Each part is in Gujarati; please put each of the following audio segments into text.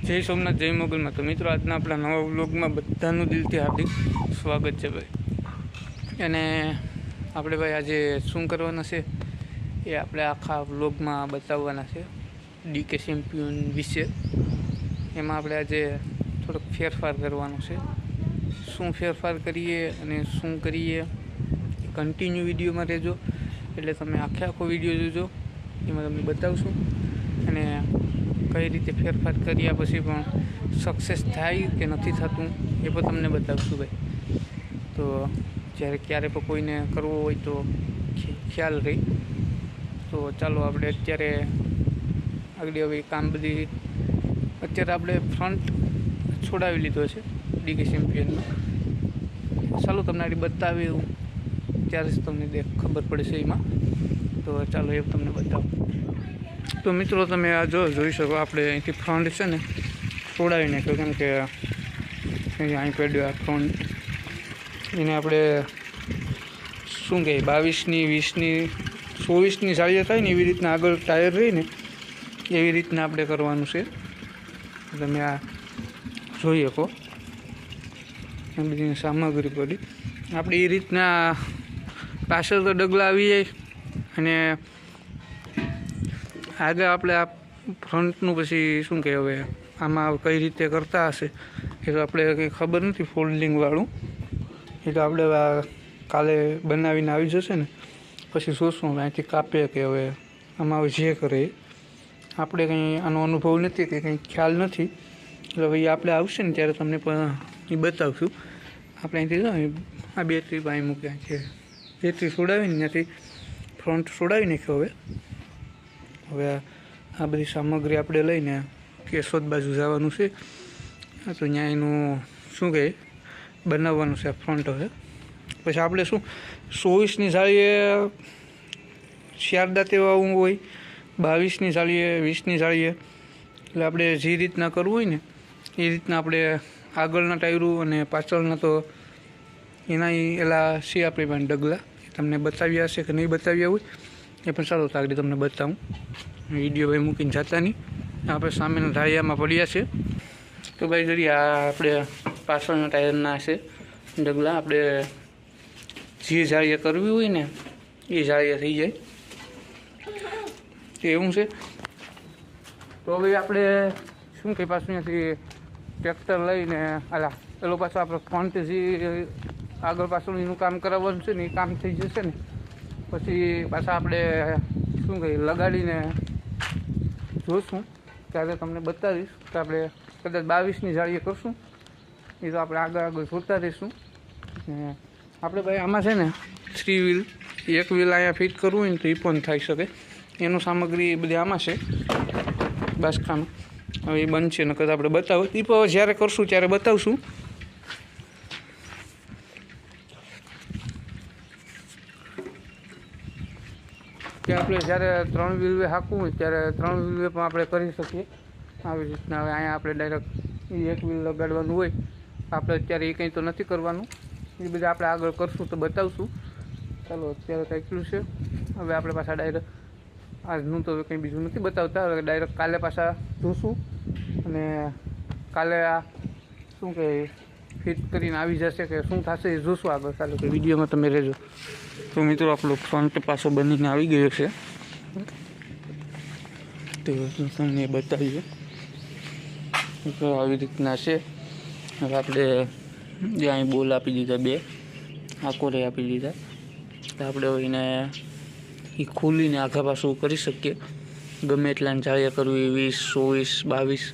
જય સોમનાથ, જય મોગલમાં તો મિત્રો, આજના આપણા નવા વ્લોગમાં બધાનું દિલથી હાર્દિક સ્વાગત છે ભાઈ. અને આપણે ભાઈ આજે શું કરવાના છે એ આપણે આખા વ્લોગમાં બતાવવાના છે ડીકે ચેમ્પિયન વિશે. એમાં આપણે આજે થોડોક ફેરફાર કરવાનો છે. શું ફેરફાર કરીએ અને શું કરીએ કન્ટિન્યુ વિડીયોમાં રહેજો. એટલે તમે આખે આખો વીડિયો જોજો. એમાં તમને બતાવશું. અને કઈ રીતે ફેરફાર કર્યા પછી પણ સક્સેસ થાય કે નથી થતું, એ પણ તમને બતાવશું ભાઈ. તો જ્યારે ક્યારે પણ કોઈને કરવો હોય તો ખ્યાલ રહી. તો ચાલો આપણે અત્યારે આગળ હવે કામ બધી, અત્યારે આપણે ફ્રન્ટ છોડાવી લીધો છે ડીકે ચેમ્પિયનનો ચાલો તમને આગળ બતાવ્યું ત્યારે જ તમને ખબર પડશે એમાં. તો ચાલો એ તમને બતાવું. તો મિત્રો તમે આ જો જોઈ શકો, આપણે અહીંથી ફ્રન્ટ છે ને છોડાવી નાખ્યો કેમ કે અહીં પડ્યો આ ફ્રન્ટ એને આપણે શું કહે બાવીસની, વીસની, ચોવીસની સાડીઓ થાય ને, એવી રીતના આગળ ટાયર રહીને એવી રીતના આપણે કરવાનું છે. તમે આ જોઈ શકો. આ બધી સામગ્રી પડી. આપણે એ રીતના પાછળ તો ડગલા આવી જાય અને આગળ આપણે આ ફ્રન્ટનું પછી શું કહે હવે? આમાં કઈ રીતે કરતા હશે એ તો આપણે કંઈ ખબર નથી ફોલ્ડિંગવાળું. એ તો આપણે કાલે બનાવીને આવી જશે ને, પછી જોશું હવે અહીંથી કાપે કે હવે આમાં હવે જે કરે આપણે કંઈ આનો અનુભવ નથી કે કંઈ ખ્યાલ નથી. એટલે હવે એ આપણે આવશે ને ત્યારે તમને પણ એ બતાવશું. આપણે અહીંથી આ બેટરી બાય મૂક્યા છે. બેટરી છોડાવીને ત્યાંથી ફ્રન્ટ છોડાવી નાખ્યો હવે. હવે આ બધી સામગ્રી આપણે લઈને કેશોદ બાજુ જવાનું છે. તો ત્યાં એનું શું કહે બનાવવાનું છે ફ્રન્ટ હવે. પછી આપણે શું ચોવીસની જાળીએ શારદા તેવા હોય બાવીસની જાળીએ વીસની જાળીએ. એટલે આપણે જે રીતના કરવું હોય ને, એ રીતના આપણે આગળના ટાયરું અને પાછળના તો એના એલા છે આપણી પાસે ડગલા તમને બતાવ્યા હશે કે નહીં બતાવ્યા હોય. એ પણ ચાલો આગળ તમને બતાવું. વીડિયો ભાઈ મૂકીને જતા આપણે સામેના ઢાળિયામાં પડ્યા છે. તો ભાઈ જરી આ આપણે પાછળના ટાયરના છે ડગલા. આપણે જે જાળીએ કરવી હોય ને, એ જાળીએ થઈ જાય. એવું છે. તો ભાઈ આપણે શું કે પાછું અહીંયાથી ટ્રેક્ટર લઈને આલા પેલો પાછો આપણે ફોનથી આગળ પાછળ એનું કામ કરાવવાનું છે ને, એ કામ થઈ જશે ને. પછી પાછા આપણે, શું કહીએ, લગાડીને જોઈશું ત્યારે તમને બતાવીશ કે આપણે કદાચ બાવીસની જાળીએ કરશું. એ તો આપણે આગળ આગળ જોતા રહીશું. આપણે ભાઈ આમાં છે ને થ્રી વ્હીલ એક વ્હીલ અહીંયા ફિટ કરવું હોય ને તો એ પણ થઈ શકે. એનું સામગ્રી બધી આમાં છે બાસકામાં હવે એ બનશે, નકર આપણે બતાવો. એ પણ જ્યારે કરશું ત્યારે બતાવશું. કે આપણે જ્યારે ત્રણ વ્હીલવે હાંકવું હોય, ત્યારે ત્રણ વ્હીલવે પણ આપણે કરી શકીએ. આવી રીતના હવે અહીંયા આપણે ડાયરેક્ટ એક વ્હીલ લગાડવાનું હોય. આપણે અત્યારે એ કંઈ તો નથી કરવાનું. એ બધા આપણે આગળ કરશું તો બતાવશું. ચાલો, અત્યારે કંઈકલું છે. હવે આપણે પાછા ડાયરેક્ટ આજનું તો કંઈ બીજું નથી બતાવતા. હવે ડાયરેક્ટ કાલે પાછા જોશું. અને કાલે આ શું કહે ફિટ કરીને આવી જશે કે શું થશે એ જોશું આગળ. ચાલો કે વિડીયોમાં તમે રહેજો. તો મિત્રો, આપણો ફ્રન્ટ પાસો બનીને આવી ગયો છે. તો હું તમને બતાવીએ. તો આવી રીતના છે. હવે આપણે જે અહીં બોલ આપી દીધા, બે આકોરે આપી દીધા. તો આપણે એને એ ખોલીને આખા પાછું કરી શકીએ. ગમે એટલા જાળિયા કરવી, વીસ, ચોવીસ, બાવીસ.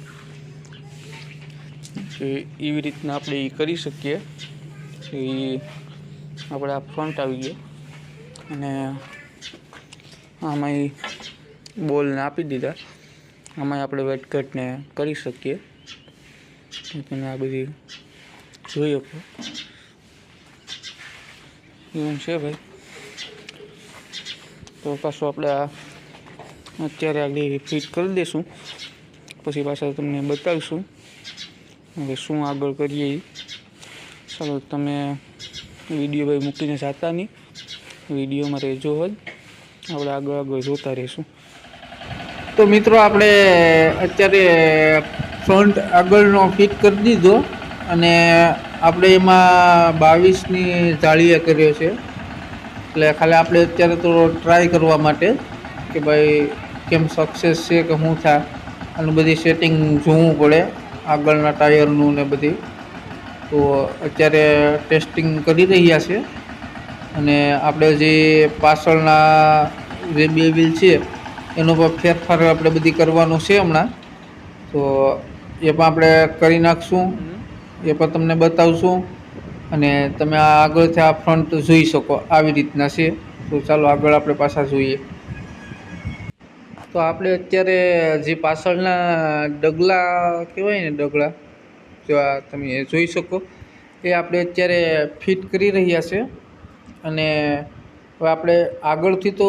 તો એવી રીતના આપણે એ કરી શકીએ. એ આપણે આ ફ્રન્ટ આવી ગયો. અને આમાં બોલને આપી દીધા. આમાં આપણે વેટ કટને કરી શકીએ. તમે આ બધી જોઈ શકો. એવું છે ભાઈ. તો પાછું આપણે આ અત્યારે આગળ ફિટ કરી દઈશું પછી પાછા તમને બતાવીશું. હવે શું આગળ કરીએ ચાલો તમે વીડિયો ભાઈ મૂકીને જાતા નહીં. વિડીયોમાં રહેજો જ. આપણે આગળ આગળ જોતા રહીશું. તો મિત્રો આપણે અત્યારે ફ્રન્ટ આગળનો ફિટ કરી દીધો અને આપણે એમાં બાવીસની જાળીએ કર્યો છે. એટલે ખાલી આપણે અત્યારે તો ટ્રાય કરવા માટે કે ભાઈ કેમ સક્સેસ છે કે શું થાય. અને બધી સેટિંગ જોવું પડે. આગળના ટાયરનું ને બધી. તો અત્યારે ટેસ્ટિંગ કરી રહ્યા છે. અને આપણે જે પાછળના જે બે વ્હીલ છે, એનો પણ ફેરફાર આપણે બધી કરવાનું છે હમણાં. તો એ પણ આપણે કરી નાખશું. એ પણ તમને બતાવશું. અને તમે આ આગળથી આ ફ્રન્ટ જોઈ શકો, આવી રીતના છે. તો ચાલો આગળ આપણે પાછા જોઈએ. તો આપણે અત્યારે જે પાછળના ડગલા કહેવાય ને ડગલા, જો આ તમે જોઈ શકો, એ આપણે અત્યારે ફિટ કરી રહ્યા છે. અને હવે આપણે આગળથી તો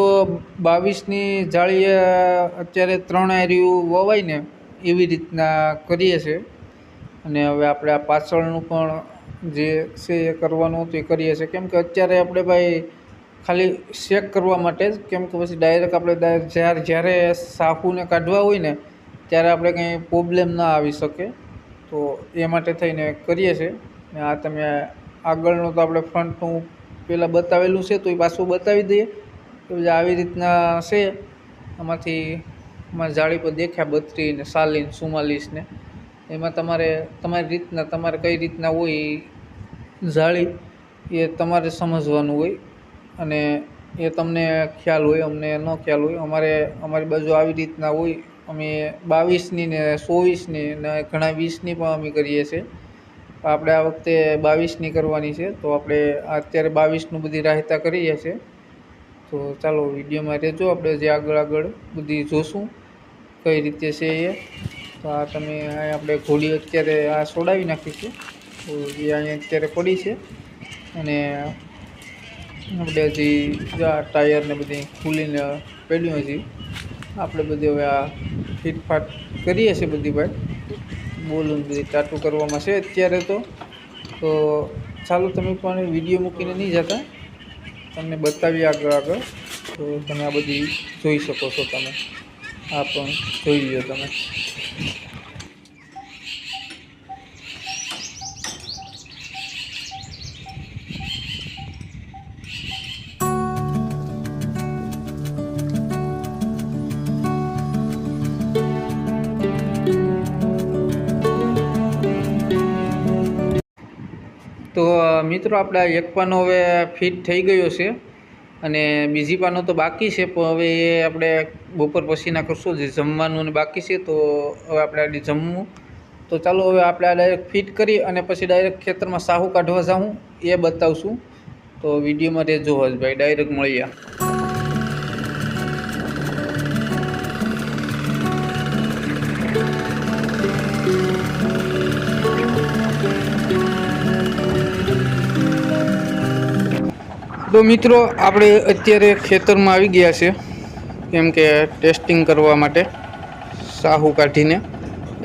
બાવીસની જાળીએ અત્યારે ત્રણ આર્યું વવાય ને એવી રીતના કરીએ છીએ અને હવે આપણે આ પાછળનું પણ જે છે એ કરવાનું હતું એ કરીએ છીએ કેમ કે અત્યારે આપણે ભાઈ ખાલી શેક કરવા માટે જ, કેમ કે પછી ડાયરેક્ટ આપણે જ્યારે જ્યારે સાફુને કાઢવા હોય ને, ત્યારે આપણે કંઈ પ્રોબ્લેમ ના આવી શકે. તો એ માટે થઈને કરીએ છીએ. ને આ તમે આગળનું તો આપણે ફ્રન્ટનું પહેલાં બતાવેલું છે, તો એ પાછું બતાવી દઈએ. તો પછી આવી રીતના છે, આમાંથી એમાં જાળી પર દેખ્યા બત્રી ને ચાલીસ ને ચુમ્માલીસ ને. એમાં તમારે, તમારી રીતના, તમારે કઈ રીતના હોય એ જાળી, એ તમારે સમજવાનું હોય. અને એ તમને ખ્યાલ હોય, અમને ન ખ્યાલ હોય, અમારે, અમારી બાજુ આવી રીતના હોય, અમે બાવીસની ને ચોવીસની ને ઘણા વીસની પણ અમે કરીએ છીએ. આપણે આ વખતે બાવીસની કરવાની છે, તો આપણે અત્યારે બાવીસનું બધી રાહતા કરીએ છીએ. તો ચાલો, વિડીયોમાં રહેજો, આપણે જે આગળ આગળ બધી જોશું, કઈ રીતે છે એ. તો આ તમે અહીંયા આપણે ઘોડી અત્યારે આ સોડાવી નાખીશું તો એ અહીંયા અત્યારે પડી છે. અને આપણે હજી આ ટાયરને બધી ખુલીને પડ્યું હજી. આપણે બધી હવે આ ફીટફાટ કરીએ છીએ બધી ભાઈ બોલું બધી ટાટું કરવામાં છે અત્યારે તો. તો ચાલો તમે પણ વીડિયો મૂકીને નહીં જતા. તમને બતાવીએ આગળ આગળ. તો તમે આ બધી જોઈ શકો છો તમે. આ પણ જોઈ લો તમે. તો મિત્રો, આપણે એક પાનો હવે ફિટ થઈ ગયો છે અને બીજી પાનો તો બાકી છે, પણ હવે એ આપણે બપોર પછીના કરશું જે જમવાનું ને બાકી છે, તો હવે આપણે આજે જમવું. તો ચાલો, હવે આપણે આ ડાયરેક્ટ ફિટ કરી અને પછી ડાયરેક્ટ ખેતરમાં સાહુ કાઢવા જાઉં, એ બતાવશું. તો વિડીયોમાં રહેજો હજભાઈ ડાયરેક્ટ મળીએ. તો મિત્રો, આપણે અત્યારે ખેતરમાં આવી ગયા છે, કેમ કે ટેસ્ટિંગ કરવા માટે સાહુ કાઢીને.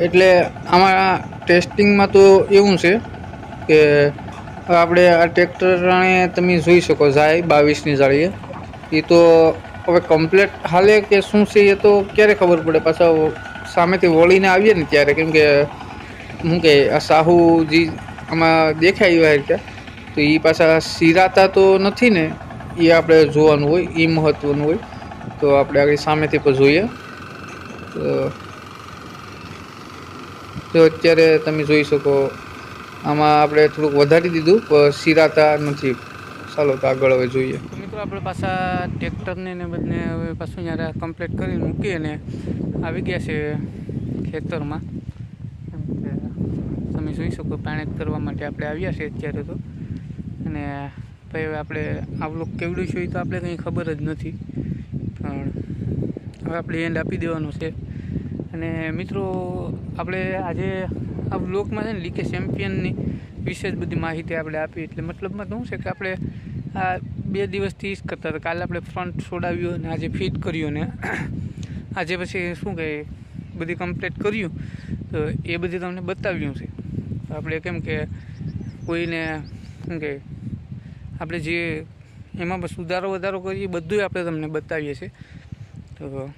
એટલે આમાં ટેસ્ટિંગમાં તો એવું છે કે આપણે આ ટ્રેક્ટરને તમે જોઈ શકો, જાય બાવીસની જાળીએ. એ તો હવે કમ્પ્લેટ હાલે કે શું છે એ તો ક્યારે ખબર પડે? પાછા સામેથી વળીને આવીએ ને ત્યારે, કેમ કે શું કે આ સાહુજી આમાં દેખાય એવા રીતે. તો એ પાછા સિરાતા તો નથી ને એ આપણે જોવાનું હોય એ મહત્ત્વનું હોય. તો આપણે આગળ સામેથી પણ જોઈએ. તો અત્યારે તમે જોઈ શકો, આમાં આપણે થોડુંક વધારી દીધું, પણ સિરાતા નથી. ચાલો તો આગળ હવે જોઈએ. મિત્રો, આપણે પાછા ટ્રેક્ટરને ને બધને હવે પાછું જ્યારે કમ્પ્લીટ કરી મૂકીએ ને, આવી ગયા છે ખેતરમાં. તમે જોઈ શકો, પાણી કરવા માટે આપણે આવ્યા છે અત્યારે તો. અને ભાઈ, હવે આપણે આ બ્લોક કેવડું છે એ તો આપણે કંઈ ખબર જ નથી. પણ હવે આપણે એન્ડ આપી દેવાનું છે. અને મિત્રો, આપણે આજે આ બ્લોકમાં છે ને લીકે ચેમ્પિયનની વિશેષ બધી માહિતી આપણે આપી. એટલે મતલબમાં શું છે કે આપણે આ બે દિવસથી જ કરતા હતા. કાલે આપણે ફ્રન્ટ છોડાવ્યું અને આજે ફિટ કર્યું ને આજે પછી શું કહે બધી કમ્પ્લીટ કર્યું. તો એ બધી તમને બતાવ્યું છે. આપણે કેમ કે કોઈને, શું કહે આપણે જે એમાં સુધારો વધારો કરીએ બધું આપણે તમને બતાવીએ છીએ. તો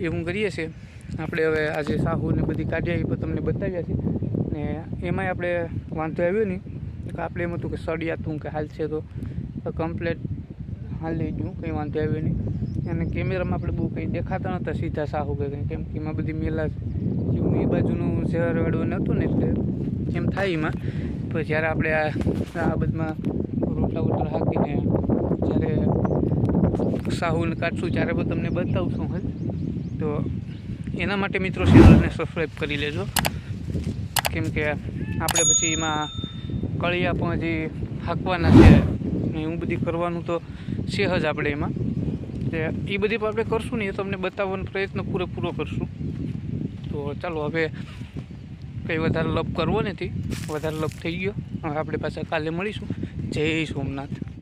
એવું કરીએ છીએ. આપણે હવે આજે સાહુ ને બધી કાઢ્યા એ પણ તમને બતાવ્યા છે. ને એમાંય આપણે વાંધો આવ્યો નહીં. કે આપણે એમ હતું કે સળિયાતું કે હાલ છે તો કમ્પ્લેટ હાલ લઈ ગયું કંઈ વાંધો આવ્યો નહીં. અને કેમેરામાં આપણે બહુ કંઈ દેખાતા નહોતા સીધા સાહુ કે કંઈ, કેમ કે એમાં બધી મેલા એ બાજુનું શહેરવાળું નહોતું ને એટલે એમ થાય એમાં. પણ જ્યારે આપણે આ આ રોટલા વોટલા હાકીને જ્યારે સાહુને કાઢશું ત્યારે પણ તમને બતાવશું હે તો એના માટે મિત્રો ચેનલને સબસ્ક્રાઈબ કરી લેજો. કેમ કે આપણે પછી એમાં કળિયા પણ હજી હાંકવાના છે ને એવું બધી કરવાનું તો છે જ આપણે એમાં. એ બધી પણ આપણે કરશું ને એ તમને બતાવવાનો પ્રયત્ન પૂરેપૂરો કરશું. તો ચાલો હવે કંઈ વધારે લપ કરવો નથી. વધારે લપ થઈ ગયો. હવે આપણે પાછા કાલે મળીશું. જય સોમનાથ.